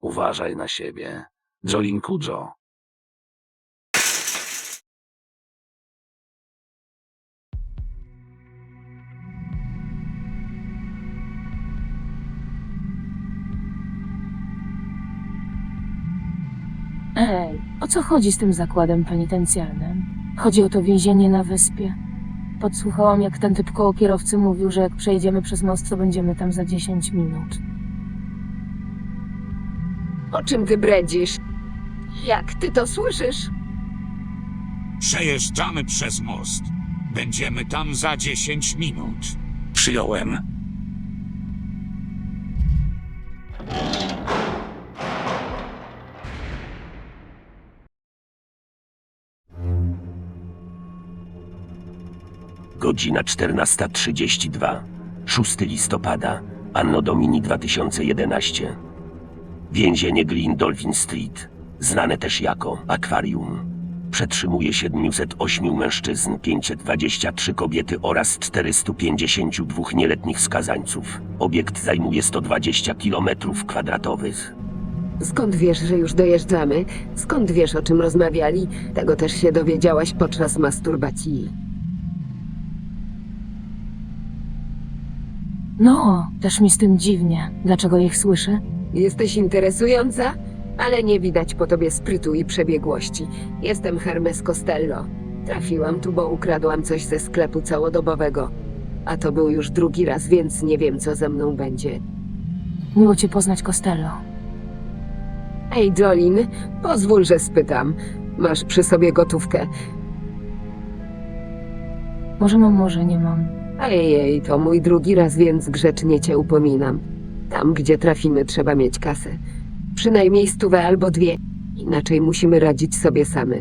Uważaj na siebie. Jolin Kujo. Ej, o co chodzi z tym zakładem penitencjarnym? Chodzi o to więzienie na wyspie. Podsłuchałam, jak ten typ koło kierowcy mówił, że jak przejdziemy przez most, to będziemy tam za 10 minut. O czym ty bredzisz? Jak ty to słyszysz? Przejeżdżamy przez most. Będziemy tam za 10 minut. Przyjąłem. Godzina 14.32. 6 listopada. Anno Domini 2011. Więzienie Green Dolphin Street. Znane też jako akwarium. Przetrzymuje 708 mężczyzn, 523 kobiety oraz 452 nieletnich skazańców. Obiekt zajmuje 120 km kwadratowych. Skąd wiesz, że już dojeżdżamy? Skąd wiesz, o czym rozmawiali? Tego też się dowiedziałaś podczas masturbacji. No, też mi z tym dziwnie. Dlaczego ich słyszę? Jesteś interesująca, ale nie widać po tobie sprytu i przebiegłości. Jestem Hermes Costello. Trafiłam tu, bo ukradłam coś ze sklepu całodobowego. A to był już drugi raz, więc nie wiem, co ze mną będzie. Miło cię poznać, Costello. Ej, Jolin, pozwól, że spytam. Masz przy sobie gotówkę. Może mam, może nie mam. Ejej, to mój drugi raz, więc grzecznie cię upominam. Tam, gdzie trafimy, trzeba mieć kasę. Przynajmniej stówę albo dwie. Inaczej musimy radzić sobie same.